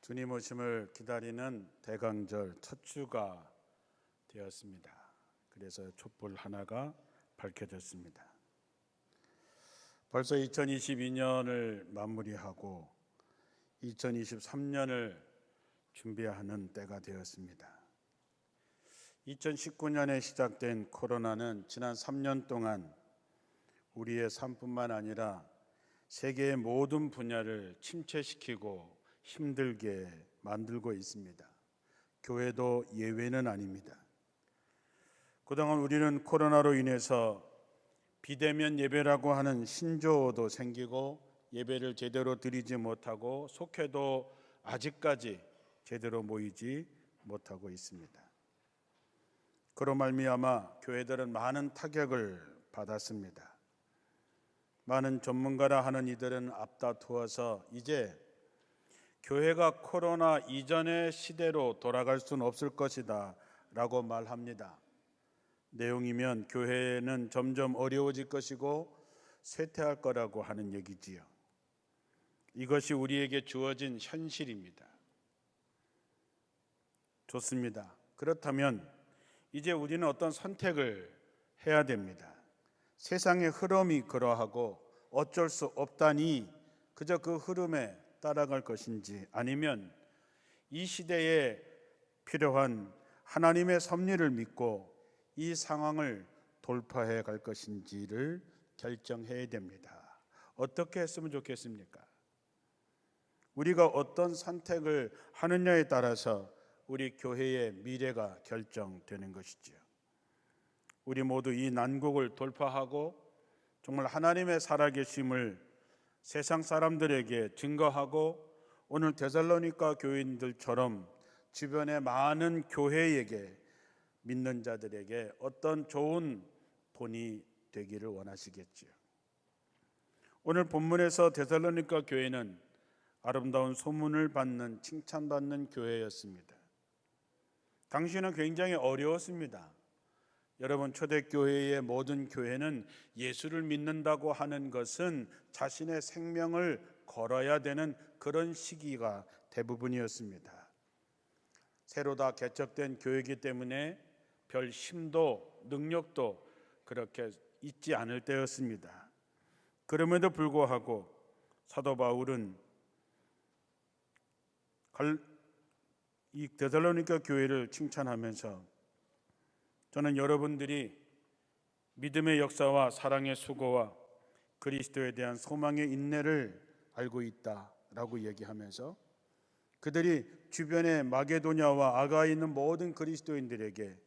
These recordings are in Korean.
주님 오심을 기다리는 대강절 첫 주가 되었습니다. 그래서 촛불 하나가 밝혀졌습니다. 벌써 2022년을 마무리하고 2023년을 준비하는 때가 되었습니다. 2019년에 시작된 코로나는 지난 3년 동안 우리의 삶뿐만 아니라 세계의 모든 분야를 침체시키고 힘들게 만들고 있습니다. 교회도 예외는 아닙니다. 그동안 우리는 코로나로 인해서 비대면 예배라고 하는 신조어도 생기고 예배를 제대로 드리지 못하고 속회도 아직까지 제대로 모이지 못하고 있습니다. 그로 말미암아 교회들은 많은 타격을 받았습니다. 많은 전문가라 하는 이들은 앞다투어서 이제 교회가 코로나 이전의 시대로 돌아갈 수는 없을 것이다 라고 말합니다. 내용이면 교회는 점점 어려워질 것이고 쇠퇴할 거라고 하는 얘기지요. 이것이 우리에게 주어진 현실입니다. 좋습니다. 그렇다면 이제 우리는 어떤 선택을 해야 됩니다. 세상의 흐름이 그러하고 어쩔 수 없다니 그저 그 흐름에 따라갈 것인지 아니면 이 시대에 필요한 하나님의 섭리를 믿고 이 상황을 돌파해 갈 것인지를 결정해야 됩니다. 어떻게 했으면 좋겠습니까? 우리가 어떤 선택을 하느냐에 따라서 우리 교회의 미래가 결정되는 것이지요. 우리 모두 이 난국을 돌파하고 정말 하나님의 살아계심을 세상 사람들에게 증거하고 오늘 데살로니가 교인들처럼 주변의 많은 교회에게 믿는 자들에게 어떤 좋은 본이 되기를 원하시겠지요. 오늘 본문에서 데살로니가 교회는 아름다운 소문을 받는 칭찬받는 교회였습니다. 당시는 굉장히 어려웠습니다. 여러분 초대교회의 모든 교회는 예수를 믿는다고 하는 것은 자신의 생명을 걸어야 되는 그런 시기가 대부분이었습니다. 새로 다 개척된 교회이기 때문에 별 힘도 능력도 그렇게 있지 않을 때였습니다. 그럼에도 불구하고 사도 바울은 이 데살로니가 교회를 칭찬하면서 저는 여러분들이 믿음의 역사와 사랑의 수고와 그리스도에 대한 소망의 인내를 알고 있다라고 얘기하면서 그들이 주변의 마게도냐와 아가에 있는 모든 그리스도인들에게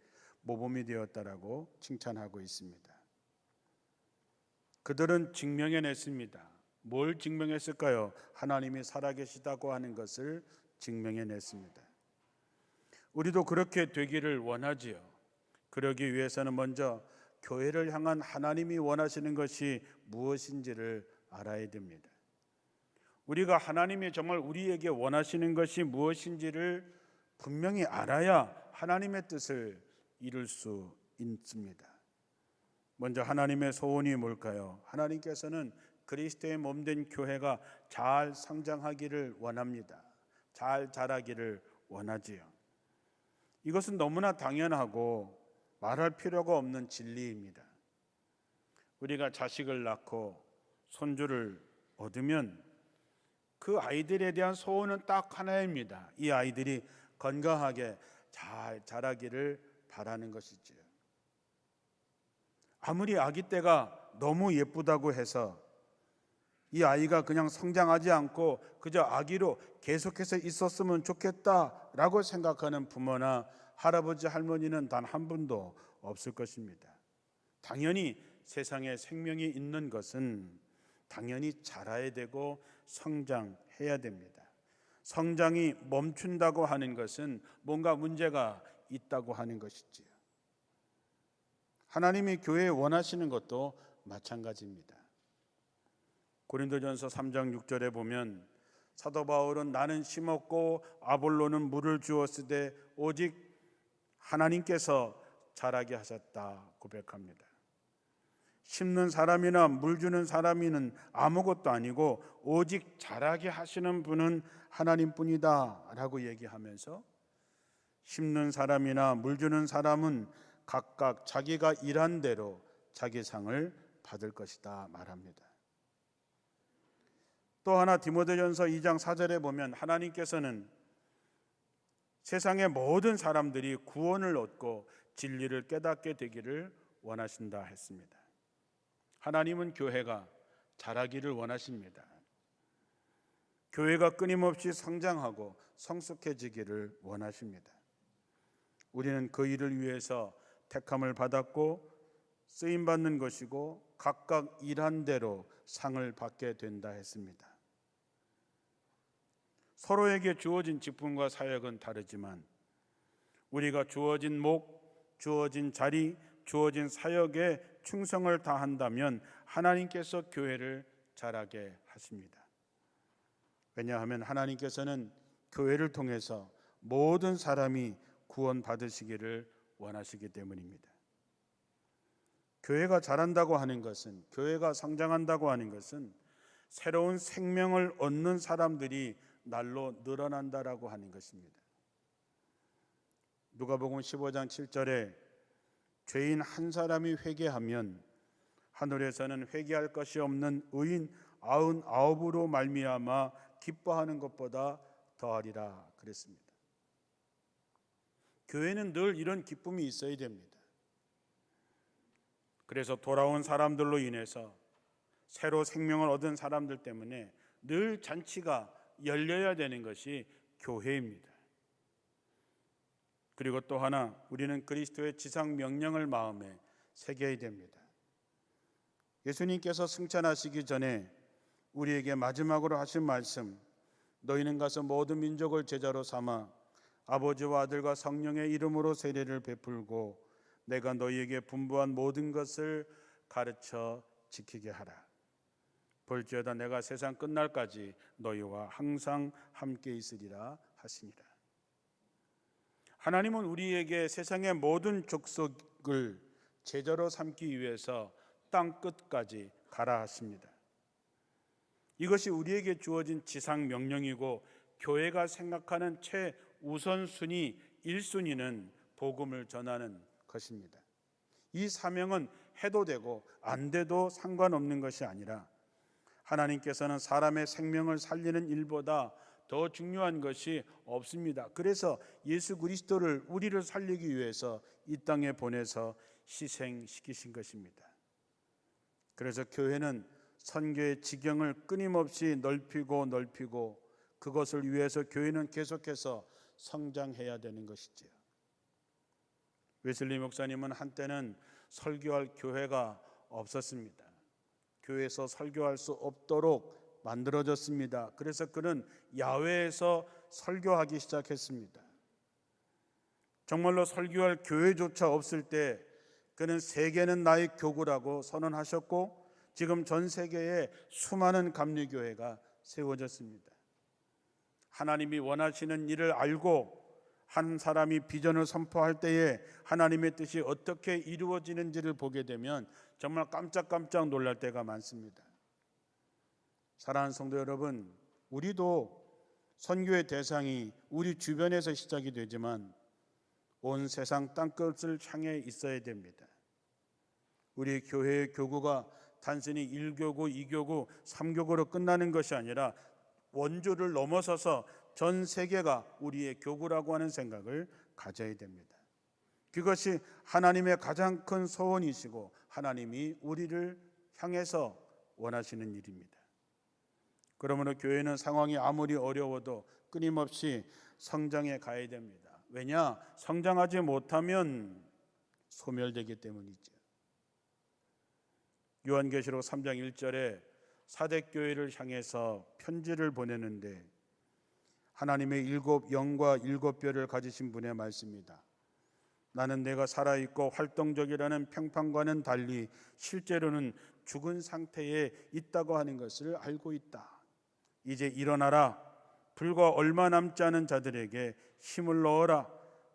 모범이 되었다라고 칭찬하고 있습니다. 그들은 증명해냈습니다. 뭘 증명했을까요? 하나님이 살아계시다고 하는 것을 증명해냈습니다. 우리도 그렇게 되기를 원하지요. 그러기 위해서는 먼저 교회를 향한 하나님이 원하시는 것이 무엇인지를 알아야 됩니다. 우리가 하나님이 정말 우리에게 원하시는 것이 무엇인지를 분명히 알아야 하나님의 뜻을 이룰 수 있습니다. 먼저 하나님의 소원이 뭘까요? 하나님께서는 그리스도의 몸 된 교회가 잘 성장하기를 원합니다. 잘 자라기를 원하지요. 이것은 너무나 당연하고 말할 필요가 없는 진리입니다. 우리가 자식을 낳고 손주를 얻으면 그 아이들에 대한 소원은 딱 하나입니다. 이 아이들이 건강하게 잘 자라기를 바라는 것이지요. 아무리 아기 때가 너무 예쁘다고 해서 이 아이가 그냥 성장하지 않고 그저 아기로 계속해서 있었으면 좋겠다라고 생각하는 부모나 할아버지 할머니는 단 한 분도 없을 것입니다. 당연히 세상에 생명이 있는 것은 당연히 자라야 되고 성장해야 됩니다. 성장이 멈춘다고 하는 것은 뭔가 문제가 있다고 하는 것이지요. 하나님이 교회에 원하시는 것도 마찬가지입니다. 고린도전서 3장 6절에 보면 사도 바울은 나는 심었고 아볼로는 물을 주었으되 오직 하나님께서 자라게 하셨다 고백합니다. 심는 사람이나 물 주는 사람이는 아무것도 아니고 오직 자라게 하시는 분은 하나님뿐이다라고 얘기하면서 심는 사람이나 물 주는 사람은 각각 자기가 일한 대로 자기 상을 받을 것이다 말합니다. 또 하나 디모데전서 2장 4절에 보면 하나님께서는 세상의 모든 사람들이 구원을 얻고 진리를 깨닫게 되기를 원하신다 했습니다. 하나님은 교회가 자라기를 원하십니다. 교회가 끊임없이 성장하고 성숙해지기를 원하십니다. 우리는 그 일을 위해서 택함을 받았고 쓰임 받는 것이고 각각 일한 대로 상을 받게 된다 했습니다. 서로에게 주어진 직분과 사역은 다르지만 우리가 주어진 목, 주어진 자리, 주어진 사역에 충성을 다한다면 하나님께서 교회를 자라게 하십니다. 왜냐하면 하나님께서는 교회를 통해서 모든 사람이 구원 받으시기를 원하시기 때문입니다. 교회가 자란다고 하는 것은 교회가 성장한다고 하는 것은 새로운 생명을 얻는 사람들이 날로 늘어난다라고 하는 것입니다. 누가복음 15장 7절에 죄인 한 사람이 회개하면 하늘에서는 회개할 것이 없는 의인 아흔 아홉으로 말미암아 기뻐하는 것보다 더하리라 그랬습니다. 교회는 늘 이런 기쁨이 있어야 됩니다. 그래서 돌아온 사람들로 인해서 새로 생명을 얻은 사람들 때문에 늘 잔치가 열려야 되는 것이 교회입니다. 그리고 또 하나 우리는 그리스도의 지상 명령을 마음에 새겨야 됩니다. 예수님께서 승천하시기 전에 우리에게 마지막으로 하신 말씀 너희는 가서 모든 민족을 제자로 삼아 아버지와 아들과 성령의 이름으로 세례를 베풀고 내가 너희에게 분부한 모든 것을 가르쳐 지키게 하라. 볼지어다 내가 세상 끝날까지 너희와 항상 함께 있으리라 하시니라. 하나님은 우리에게 세상의 모든 족속을 제자로 삼기 위해서 땅 끝까지 가라 하십니다. 이것이 우리에게 주어진 지상 명령이고 교회가 생각하는 최우선 순위 1순위는 복음을 전하는 것입니다. 이 사명은 해도 되고 안 돼도 상관없는 것이 아니라 하나님께서는 사람의 생명을 살리는 일보다 더 중요한 것이 없습니다. 그래서 예수 그리스도를 우리를 살리기 위해서 이 땅에 보내서 희생시키신 것입니다. 그래서 교회는 선교의 지경을 끊임없이 넓히고 넓히고 그것을 위해서 교회는 계속해서 성장해야 되는 것이지요. 웨슬리 목사님은 한때는 설교할 교회가 없었습니다. 교회에서 설교할 수 없도록 만들어졌습니다. 그래서 그는 야외에서 설교하기 시작했습니다. 정말로 설교할 교회조차 없을 때 그는 세계는 나의 교구라고 선언하셨고 지금 전 세계에 수많은 감리교회가 세워졌습니다. 하나님이 원하시는 일을 알고 한 사람이 비전을 선포할 때에 하나님의 뜻이 어떻게 이루어지는지를 보게 되면 정말 깜짝깜짝 놀랄 때가 많습니다. 사랑하는 성도 여러분, 우리도 선교의 대상이 우리 주변에서 시작이 되지만 온 세상 땅끝을 향해 있어야 됩니다. 우리 교회의 교구가 단순히 1교구, 2교구, 3교구로 끝나는 것이 아니라 원조를 넘어서서 전 세계가 우리의 교구라고 하는 생각을 가져야 됩니다. 그것이 하나님의 가장 큰 소원이시고 하나님이 우리를 향해서 원하시는 일입니다. 그러므로 교회는 상황이 아무리 어려워도 끊임없이 성장해 가야 됩니다. 왜냐? 성장하지 못하면 소멸되기 때문이죠. 요한계시록 3장 1절에 사대 교회를 향해서 편지를 보내는데 하나님의 일곱 영과 일곱 뼈를 가지신 분의 말씀입니다. 나는 내가 살아 있고 활동적이라는 평판과는 달리 실제로는 죽은 상태에 있다고 하는 것을 알고 있다. 이제 일어나라. 불과 얼마 남지 않은 자들에게 힘을 넣어라.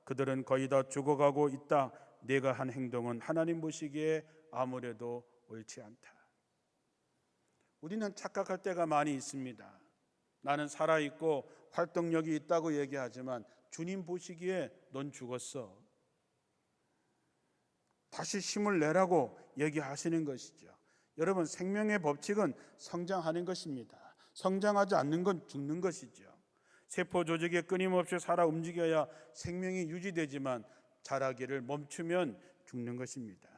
그들은 거의 다 죽어가고 있다. 내가 한 행동은 하나님 보시기에 아무래도 옳지 않다. 우리는 착각할 때가 많이 있습니다. 나는 살아 있고 활동력이 있다고 얘기하지만 주님 보시기에 넌 죽었어. 다시 힘을 내라고 얘기하시는 것이죠. 여러분 생명의 법칙은 성장하는 것입니다. 성장하지 않는 건 죽는 것이죠. 세포 조직에 끊임없이 살아 움직여야 생명이 유지되지만 자라기를 멈추면 죽는 것입니다.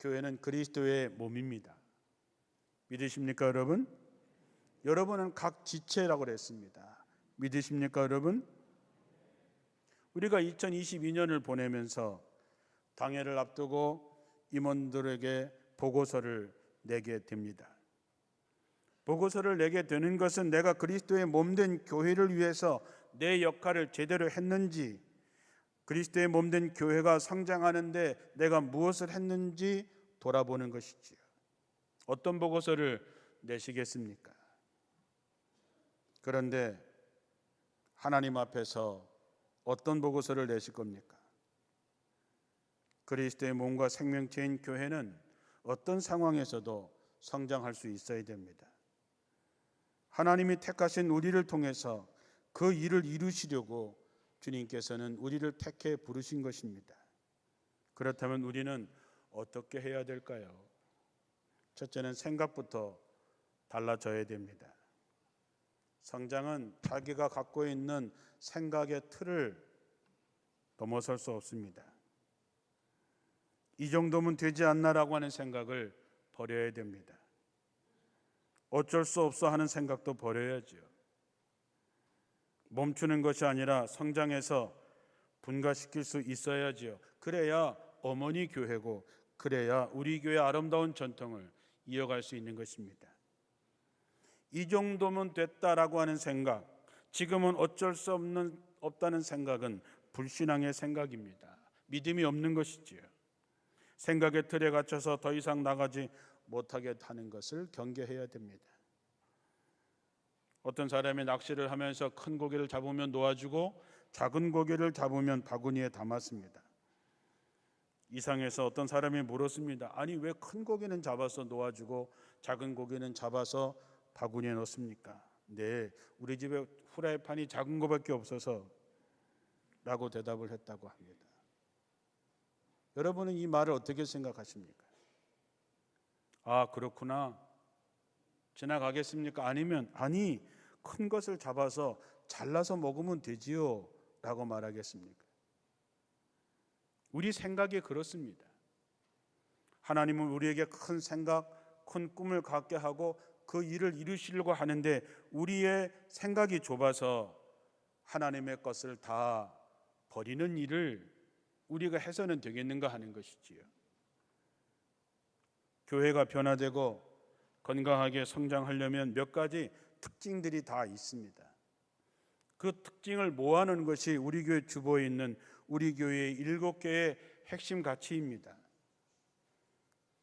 교회는 그리스도의 몸입니다. 믿으십니까, 여러분? 여러분은 각 지체라고 그랬습니다. 믿으십니까, 여러분? 우리가 2022년을 보내면서 당회를 앞두고 임원들에게 보고서를 내게 됩니다. 보고서를 내게 되는 것은 내가 그리스도의 몸된 교회를 위해서 내 역할을 제대로 했는지 그리스도의 몸된 교회가 성장하는데 내가 무엇을 했는지 돌아보는 것이지요. 어떤 보고서를 내시겠습니까? 그런데 하나님 앞에서 어떤 보고서를 내실 겁니까? 그리스도의 몸과 생명체인 교회는 어떤 상황에서도 성장할 수 있어야 됩니다. 하나님이 택하신 우리를 통해서 그 일을 이루시려고 주님께서는 우리를 택해 부르신 것입니다. 그렇다면 우리는 어떻게 해야 될까요? 첫째는 생각부터 달라져야 됩니다. 성장은 자기가 갖고 있는 생각의 틀을 넘어설 수 없습니다. 이 정도면 되지 않나라고 하는 생각을 버려야 됩니다. 어쩔 수 없어 하는 생각도 버려야지요. 멈추는 것이 아니라 성장해서 분가시킬 수 있어야지요. 그래야 어머니 교회고 그래야 우리 교회 아름다운 전통을 이어갈 수 있는 것입니다. 이 정도면 됐다라고 하는 생각, 지금은 어쩔 수 없는 없다는 생각은 불신앙의 생각입니다. 믿음이 없는 것이지요. 생각의 틀에 갇혀서 더 이상 나가지 못하게 하는 것을 경계해야 됩니다. 어떤 사람이 낚시를 하면서 큰 고기를 잡으면 놓아주고 작은 고기를 잡으면 바구니에 담았습니다. 이상해서 어떤 사람이 물었습니다. 아니 왜 큰 고기는 잡아서 놓아주고 작은 고기는 잡아서 바구니에 넣습니까? 네, 우리 집에 후라이팬이 작은 거밖에 없어서 라고 대답을 했다고 합니다. 여러분은 이 말을 어떻게 생각하십니까? 아, 그렇구나. 지나가겠습니까? 아니면 아니 큰 것을 잡아서 잘라서 먹으면 되지요. 라고 말하겠습니까? 우리 생각이 그렇습니다. 하나님은 우리에게 큰 생각, 큰 꿈을 갖게 하고 그 일을 이루시려고 하는데 우리의 생각이 좁아서 하나님의 것을 다 버리는 일을 우리가 해서는 되겠는가 하는 것이지요. 교회가 변화되고 건강하게 성장하려면 몇 가지 특징들이 다 있습니다. 그 특징을 모아놓은 것이 우리 교회 주보에 있는 우리 교회의 일곱 개의 핵심 가치입니다.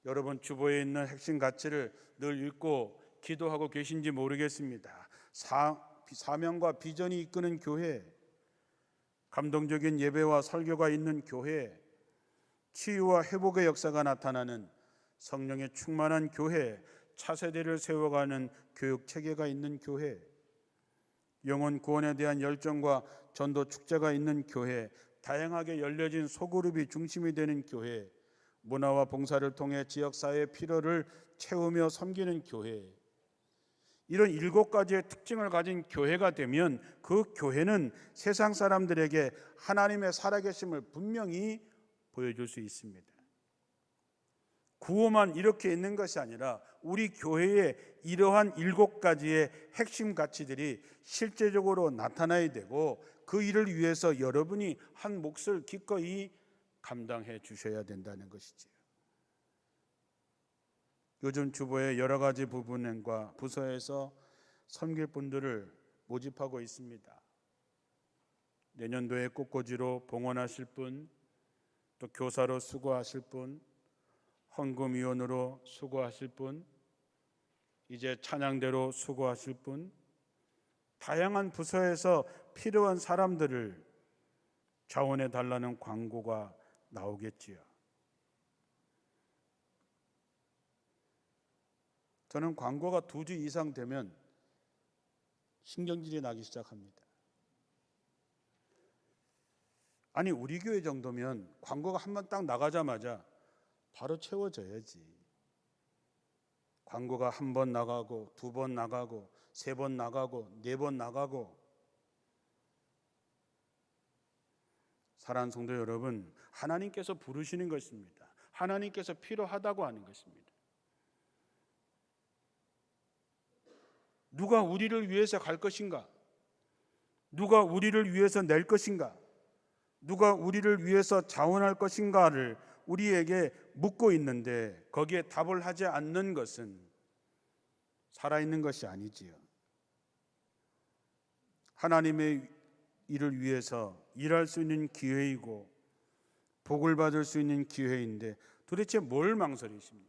여러분 주보에 있는 핵심 가치를 늘 읽고 기도하고 계신지 모르겠습니다. 사, 사명과 비전이 이끄는 교회, 감동적인 예배와 설교가 있는 교회, 치유와 회복의 역사가 나타나는 성령의 충만한 교회, 차세대를 세워가는 교육 체계가 있는 교회, 영혼 구원에 대한 열정과 전도 축제가 있는 교회, 다양하게 열려진 소그룹이 중심이 되는 교회, 문화와 봉사를 통해 지역 사회의 필요를 채우며 섬기는 교회. 이런 일곱 가지의 특징을 가진 교회가 되면 그 교회는 세상 사람들에게 하나님의 살아계심을 분명히 보여줄 수 있습니다. 구호만 이렇게 있는 것이 아니라 우리 교회에 이러한 일곱 가지의 핵심 가치들이 실제적으로 나타나야 되고 그 일을 위해서 여러분이 한 몫을 기꺼이 감당해 주셔야 된다는 것이지요. 요즘 주보의 여러 가지 부분과 부서에서 섬길 분들을 모집하고 있습니다. 내년도에 꽃꽂이로 봉헌하실 분, 또 교사로 수고하실 분, 헌금위원으로 수고하실 분, 이제 찬양대로 수고하실 분, 다양한 부서에서 필요한 사람들을 자원해 달라는 광고가 나오겠지요. 저는 광고가 두 주 이상 되면 신경질이 나기 시작합니다. 아니 우리 교회 정도면 광고가 한 번 딱 나가자마자 바로 채워져야지. 광고가 한 번 나가고 두 번 나가고 세 번 나가고 네 번 나가고 사랑하는 성도 여러분 하나님께서 부르시는 것입니다. 하나님께서 필요하다고 하는 것입니다. 누가 우리를 위해서 갈 것인가? 누가 우리를 위해서 낼 것인가? 누가 우리를 위해서 자원할 것인가를 우리에게 묻고 있는데 거기에 답을 하지 않는 것은 살아있는 것이 아니지요. 하나님의 일을 위해서 일할 수 있는 기회이고 복을 받을 수 있는 기회인데 도대체 뭘 망설이십니까?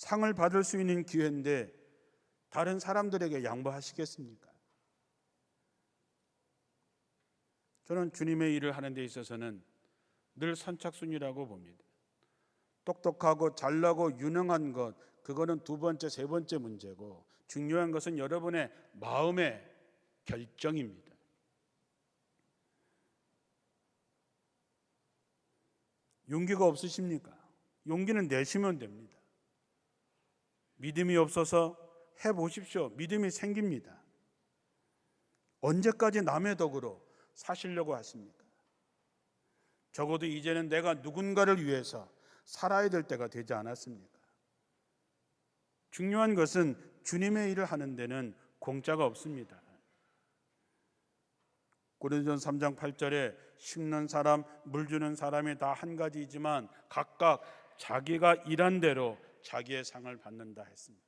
상을 받을 수 있는 기회인데 다른 사람들에게 양보하시겠습니까? 저는 주님의 일을 하는 데 있어서는 늘 선착순이라고 봅니다. 똑똑하고 잘나고 유능한 것 그거는 두 번째 세 번째 문제고 중요한 것은 여러분의 마음의 결정입니다. 용기가 없으십니까? 용기는 내시면 됩니다. 믿음이 없어서 해 보십시오. 믿음이 생깁니다. 언제까지 남의 덕으로 사시려고 하십니까? 적어도 이제는 내가 누군가를 위해서 살아야 될 때가 되지 않았습니까? 중요한 것은 주님의 일을 하는 데는 공짜가 없습니다. 고린도전 3장 8절에 심는 사람, 물 주는 사람이 다 한 가지이지만 각각 자기가 일한 대로 자기의 상을 받는다 했습니다.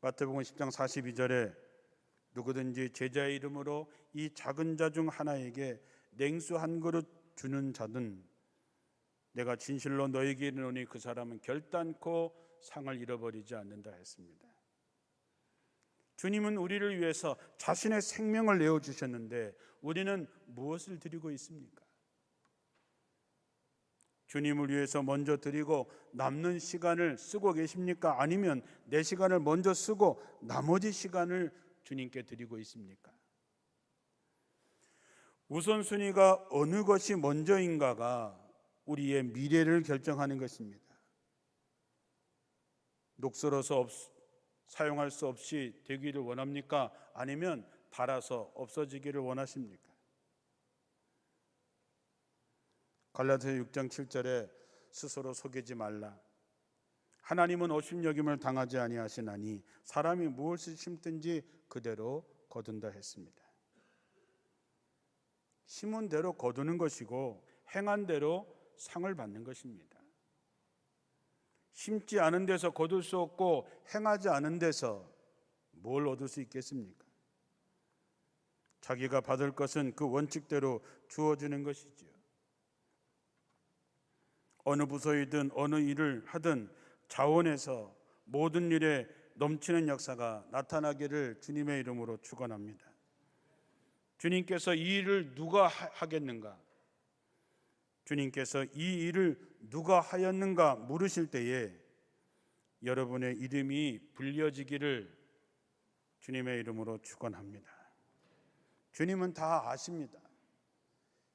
마태복음 10장 42절에 누구든지 제자의 이름으로 이 작은 자 중 하나에게 냉수 한 그릇 주는 자든 내가 진실로 너에게 이르노니 그 사람은 결단코 상을 잃어버리지 않는다 했습니다. 주님은 우리를 위해서 자신의 생명을 내어 주셨는데 우리는 무엇을 드리고 있습니까? 주님을 위해서 먼저 드리고 남는 시간을 쓰고 계십니까? 아니면 내 시간을 먼저 쓰고 나머지 시간을 주님께 드리고 있습니까? 우선순위가 어느 것이 먼저인가가 우리의 미래를 결정하는 것입니다. 녹슬어서 없, 사용할 수 없이 되기를 원합니까? 아니면 닳아서 없어지기를 원하십니까? 갈라디아 6장 7절에 스스로 속이지 말라. 하나님은 오심여김을 당하지 아니하시나니 사람이 무엇을 심든지 그대로 거둔다 했습니다. 심은 대로 거두는 것이고 행한 대로 상을 받는 것입니다. 심지 않은 데서 거둘 수 없고 행하지 않은 데서 뭘 얻을 수 있겠습니까? 자기가 받을 것은 그 원칙대로 주어지는 것이지요. 어느 부서이든 어느 일을 하든 자원에서 모든 일에 넘치는 역사가 나타나기를 주님의 이름으로 축원합니다. 주님께서 이 일을 누가 하겠는가? 주님께서 이 일을 누가 하였는가 물으실 때에 여러분의 이름이 불려지기를 주님의 이름으로 축원합니다. 주님은 다 아십니다.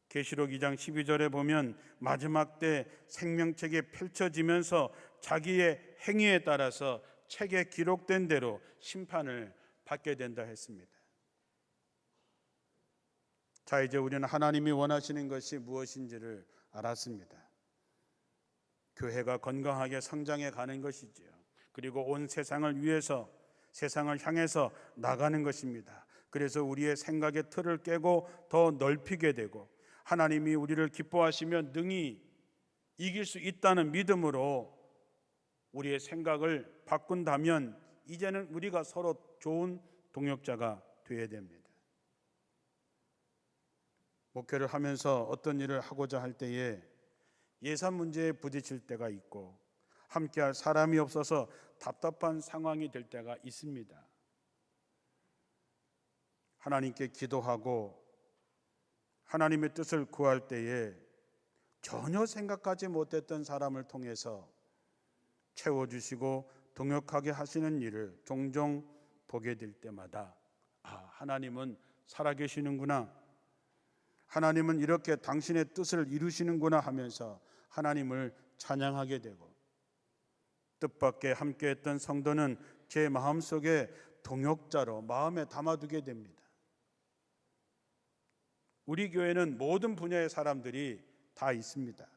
계시록 2장 12절에 보면 마지막 때 생명책이 펼쳐지면서 자기의 행위에 따라서 책에 기록된 대로 심판을 받게 된다 했습니다. 자, 이제 우리는 하나님이 원하시는 것이 무엇인지를 알았습니다. 교회가 건강하게 성장해 가는 것이지요. 그리고 온 세상을 위해서 세상을 향해서 나가는 것입니다. 그래서 우리의 생각의 틀을 깨고 더 넓히게 되고 하나님이 우리를 기뻐하시면 능히 이길 수 있다는 믿음으로 우리의 생각을 바꾼다면 이제는 우리가 서로 좋은 동역자가 되어야 됩니다. 목회를 하면서 어떤 일을 하고자 할 때에 예산 문제에 부딪힐 때가 있고 함께할 사람이 없어서 답답한 상황이 될 때가 있습니다. 하나님께 기도하고 하나님의 뜻을 구할 때에 전혀 생각하지 못했던 사람을 통해서 채워주시고 동역하게 하시는 일을 종종 보게 될 때마다 아, 하나님은 살아계시는구나. 하나님은 이렇게 당신의 뜻을 이루시는구나 하면서 하나님을 찬양하게 되고 뜻밖의 함께했던 성도는 제 마음속에 동역자로 마음에 담아두게 됩니다. 우리 교회는 모든 분야의 사람들이 다 있습니다.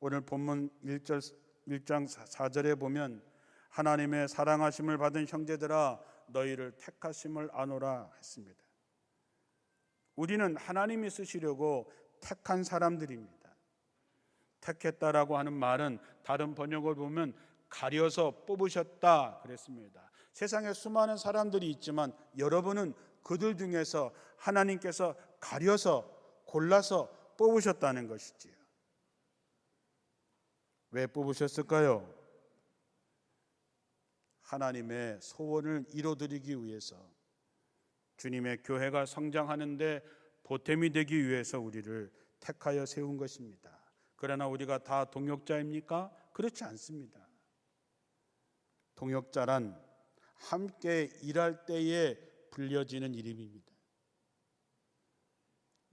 오늘 본문 1절 1장 4절에 보면 하나님의 사랑하심을 받은 형제들아 너희를 택하심을 아노라 했습니다. 우리는 하나님이 쓰시려고 택한 사람들입니다. 택했다라고 하는 말은 다른 번역을 보면 가려서 뽑으셨다 그랬습니다. 세상에 수많은 사람들이 있지만 여러분은 그들 중에서 하나님께서 가려서 골라서 뽑으셨다는 것이지요. 왜 뽑으셨을까요? 하나님의 소원을 이뤄드리기 위해서 주님의 교회가 성장하는데 보탬이 되기 위해서 우리를 택하여 세운 것입니다. 그러나 우리가 다 동역자입니까? 그렇지 않습니다. 동역자란 함께 일할 때에 불려지는 이름입니다.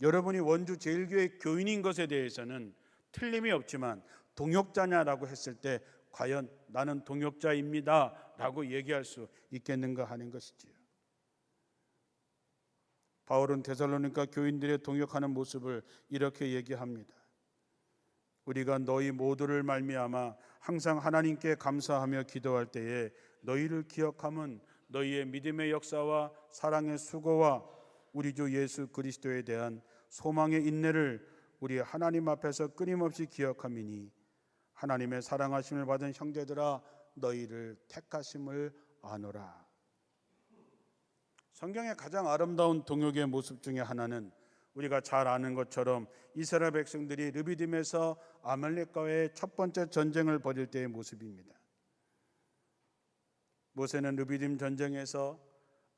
여러분이 원주 제일교회 교인인 것에 대해서는 틀림이 없지만 동역자냐라고 했을 때 과연 나는 동역자입니다라고 얘기할 수 있겠는가 하는 것이지요. 바울은 데살로니가 교인들의 동역하는 모습을 이렇게 얘기합니다. 우리가 너희 모두를 말미암아 항상 하나님께 감사하며 기도할 때에 너희를 기억함은 너희의 믿음의 역사와 사랑의 수고와 우리 주 예수 그리스도에 대한 소망의 인내를 우리 하나님 앞에서 끊임없이 기억함이니 하나님의 사랑하심을 받은 형제들아 너희를 택하심을 아노라. 성경의 가장 아름다운 동역의 모습 중에 하나는 우리가 잘 아는 것처럼 이스라엘 백성들이 르비딤에서 아말렉과의 첫 번째 전쟁을 벌일 때의 모습입니다. 모세는 르비딤 전쟁에서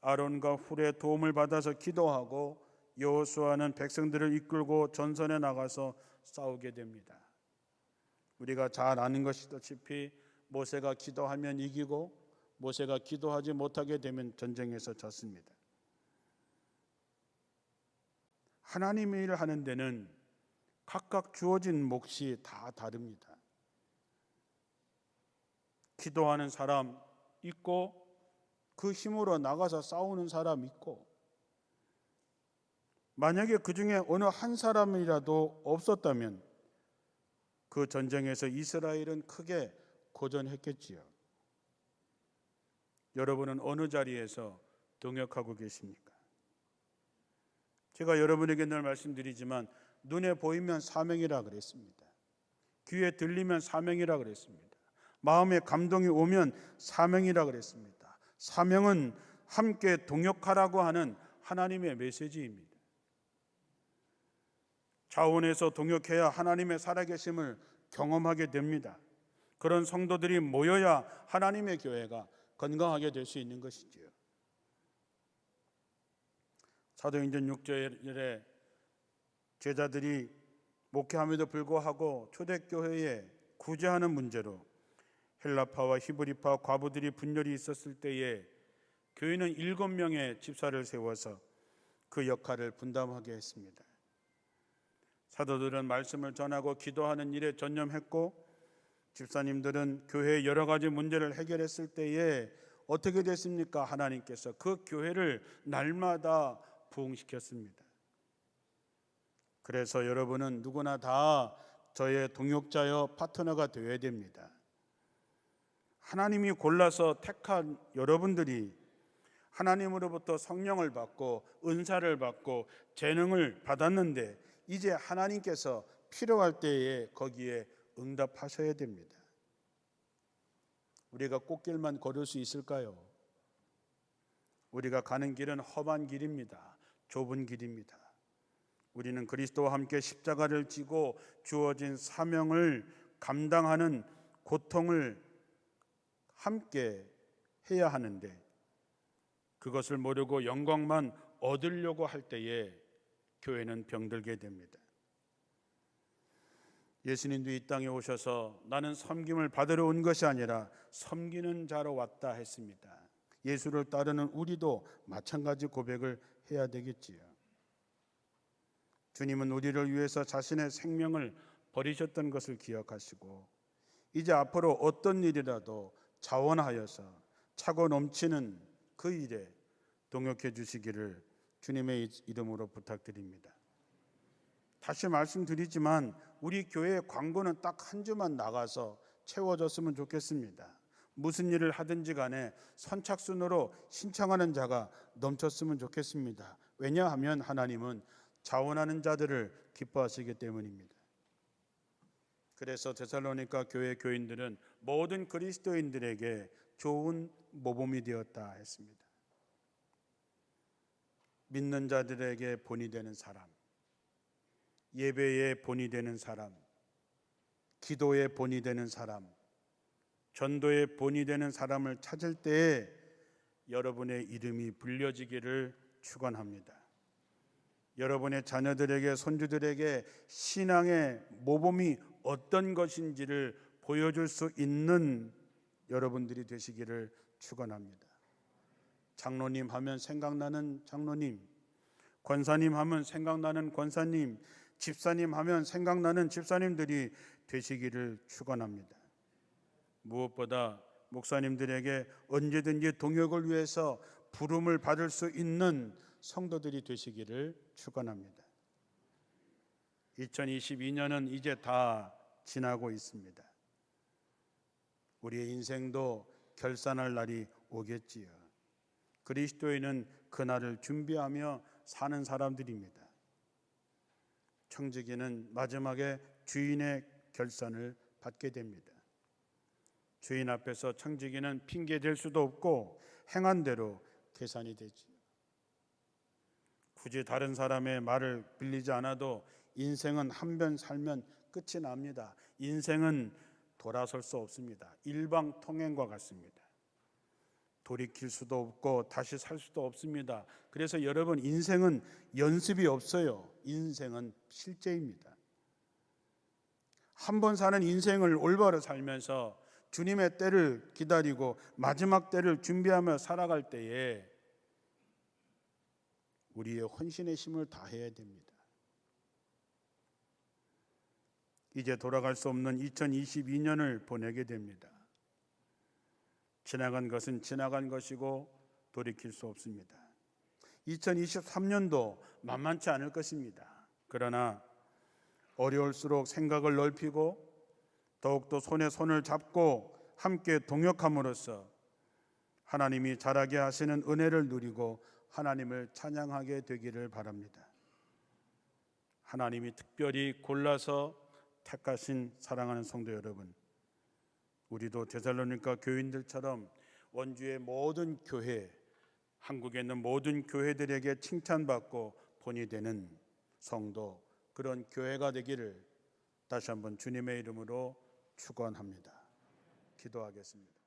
아론과 훌의 도움을 받아서 기도하고 여호수아는 백성들을 이끌고 전선에 나가서 싸우게 됩니다. 우리가 잘 아는 것이다시피 모세가 기도하면 이기고 모세가 기도하지 못하게 되면 전쟁에서 졌습니다. 하나님의 일을 하는 데는 각각 주어진 몫이 다 다릅니다. 기도하는 사람 있고 그 힘으로 나가서 싸우는 사람 있고 만약에 그 중에 어느 한 사람이라도 없었다면 그 전쟁에서 이스라엘은 크게 고전했겠지요. 여러분은 어느 자리에서 동역하고 계십니까? 제가 여러분에게 늘 말씀드리지만 눈에 보이면 사명이라 그랬습니다. 귀에 들리면 사명이라 그랬습니다. 마음에 감동이 오면 사명이라 그랬습니다. 사명은 함께 동역하라고 하는 하나님의 메시지입니다. 자원에서 동역해야 하나님의 살아계심을 경험하게 됩니다. 그런 성도들이 모여야 하나님의 교회가 건강하게 될 수 있는 것이지요. 사도행전 6절에 제자들이 목회함에도 불구하고 초대교회에 구제하는 문제로 헬라파와 히브리파 과부들이 분열이 있었을 때에 교회는 일곱 명의 집사를 세워서 그 역할을 분담하게 했습니다. 사도들은 말씀을 전하고 기도하는 일에 전념했고 집사님들은 교회의 여러 가지 문제를 해결했을 때에 어떻게 됐습니까? 하나님께서 그 교회를 날마다 부흥시켰습니다. 그래서 여러분은 누구나 다 저의 동역자여 파트너가 되어야 됩니다. 하나님이 골라서 택한 여러분들이 하나님으로부터 성령을 받고 은사를 받고 재능을 받았는데 이제 하나님께서 필요할 때에 거기에 응답하셔야 됩니다. 우리가 꽃길만 걸을 수 있을까요? 우리가 가는 길은 험한 길입니다. 좁은 길입니다. 우리는 그리스도와 함께 십자가를 지고 주어진 사명을 감당하는 고통을 함께 해야 하는데 그것을 모르고 영광만 얻으려고 할 때에 교회는 병들게 됩니다. 예수님도 이 땅에 오셔서 나는 섬김을 받으러 온 것이 아니라 섬기는 자로 왔다 했습니다. 예수를 따르는 우리도 마찬가지 고백을 해야 되겠지요. 주님은 우리를 위해서 자신의 생명을 버리셨던 것을 기억하시고 이제 앞으로 어떤 일이라도 자원하여서 차고 넘치는 그 일에 동역해 주시기를 주님의 이름으로 부탁드립니다. 다시 말씀드리지만 우리 교회 광고는 딱 한 주만 나가서 채워졌으면 좋겠습니다. 무슨 일을 하든지 간에 선착순으로 신청하는 자가 넘쳤으면 좋겠습니다. 왜냐하면 하나님은 자원하는 자들을 기뻐하시기 때문입니다. 그래서 데살로니가 교회 교인들은 모든 그리스도인들에게 좋은 모범이 되었다 했습니다. 믿는 자들에게 본이 되는 사람, 예배의 본이 되는 사람, 기도의 본이 되는 사람, 전도의 본이 되는 사람을 찾을 때에 여러분의 이름이 불려지기를 축원합니다. 여러분의 자녀들에게 손주들에게 신앙의 모범이 어떤 것인지를 보여줄 수 있는 여러분들이 되시기를 축원합니다. 장로님 하면 생각나는 장로님, 권사님 하면 생각나는 권사님, 집사님 하면 생각나는 집사님들이 되시기를 축원합니다. 무엇보다 목사님들에게 언제든지 동역을 위해서 부름을 받을 수 있는 성도들이 되시기를 축원합니다. 2022년은 이제 다 지나고 있습니다. 우리의 인생도 결산할 날이 오겠지요. 그리스도인은 그날을 준비하며 사는 사람들입니다. 청지기는 마지막에 주인의 결산을 받게 됩니다. 주인 앞에서 청지기는 핑계 댈 수도 없고 행한 대로 계산이 되지요. 굳이 다른 사람의 말을 빌리지 않아도 인생은 한 번 살면 끝이 납니다. 인생은 돌아설 수 없습니다. 일방통행과 같습니다. 돌이킬 수도 없고 다시 살 수도 없습니다. 그래서 여러분 인생은 연습이 없어요. 인생은 실제입니다. 한 번 사는 인생을 올바로 살면서 주님의 때를 기다리고 마지막 때를 준비하며 살아갈 때에 우리의 헌신의 힘을 다해야 됩니다. 이제 돌아갈 수 없는 2022년을 보내게 됩니다. 지나간 것은 지나간 것이고 돌이킬 수 없습니다. 2023년도 만만치 않을 것입니다. 그러나 어려울수록 생각을 넓히고 더욱더 손에 손을 잡고 함께 동역함으로써 하나님이 자라게 하시는 은혜를 누리고 하나님을 찬양하게 되기를 바랍니다. 하나님이 특별히 골라서 택하신 사랑하는 성도 여러분, 우리도 데살로니가 교인들처럼 원주의 모든 교회, 한국에 있는 모든 교회들에게 칭찬받고 본이 되는 성도 그런 교회가 되기를 다시 한번 주님의 이름으로 축원합니다. 기도하겠습니다.